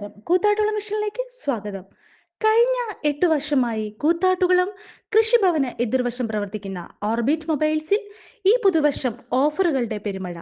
നമസ്കാരം. കൂത്താട്ടുകുളം മിഷനിലേക്ക് സ്വാഗതം. കഴിഞ്ഞ എട്ട് വർഷമായി കൂത്താട്ടുകുളം കൃഷിഭവന് എതിർവശം പ്രവർത്തിക്കുന്ന ഓർബിറ്റ് മൊബൈൽസിൽ ഈ പുതുവർഷം ഓഫറുകളുടെ പെരുമഴ.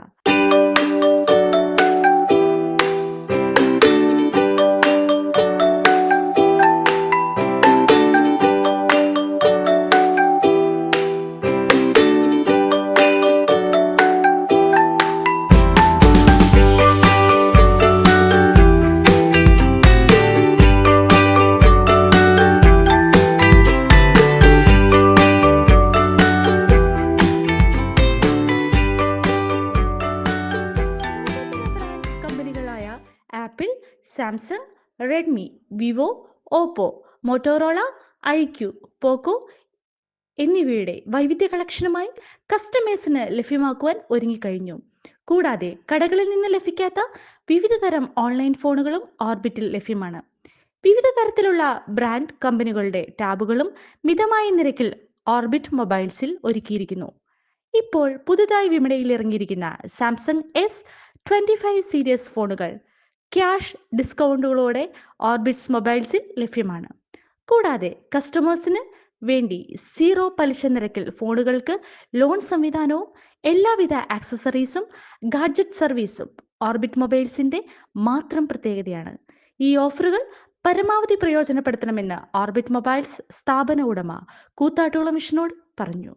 Apple Samsung Redmi Vivo Oppo Motorola iQOO Poco എന്നിവയുടെ വൈവിധ്യ കളക്ഷനുമായി കസ്റ്റമേഴ്സിന് ലഭ്യമാക്കുവാൻ ഒരുങ്ങിക്കഴിഞ്ഞു. കൂടാതെ കടകളിൽ നിന്ന് ലഭിക്കാത്ത വിവിധ തരം ഓൺലൈൻ ഫോണുകളും ഓർബിറ്റിൽ ലഭ്യമാണ്. വിവിധ തരത്തിലുള്ള ബ്രാൻഡ് കമ്പനികളുടെ ടാബുകളും മിതമായ നിരക്കിൽ ഓർബിറ്റ് മൊബൈൽസിൽ ഒരുക്കിയിരിക്കുന്നു. ഇപ്പോൾ പുതുതായി വിപണിയിൽ ഇറങ്ങിയിരിക്കുന്ന Samsung S twenty five series ഫോണുകൾ ക്യാഷ് ഡിസ്കൗണ്ടുകളോടെ ഓർബിറ്റ്സ് മൊബൈൽസിൽ ലഭ്യമാണ്. കൂടാതെ കസ്റ്റമേഴ്സിന് വേണ്ടി സീറോ പലിശ നിരക്കിൽ ഫോണുകൾക്ക് ലോൺ സംവിധാനവും എല്ലാവിധ ആക്സസറീസും ഗാഡ്ജറ്റ് സർവീസും ഓർബിറ്റ് മൊബൈൽസിന്റെ മാത്രം പ്രത്യേകതയാണ്. ഈ ഓഫറുകൾ പരമാവധി പ്രയോജനപ്പെടുത്തണമെന്ന് ഓർബിറ്റ് മൊബൈൽസ് സ്ഥാപന ഉടമ കൂത്താട്ടുള്ള മിഷനോട് പറഞ്ഞു.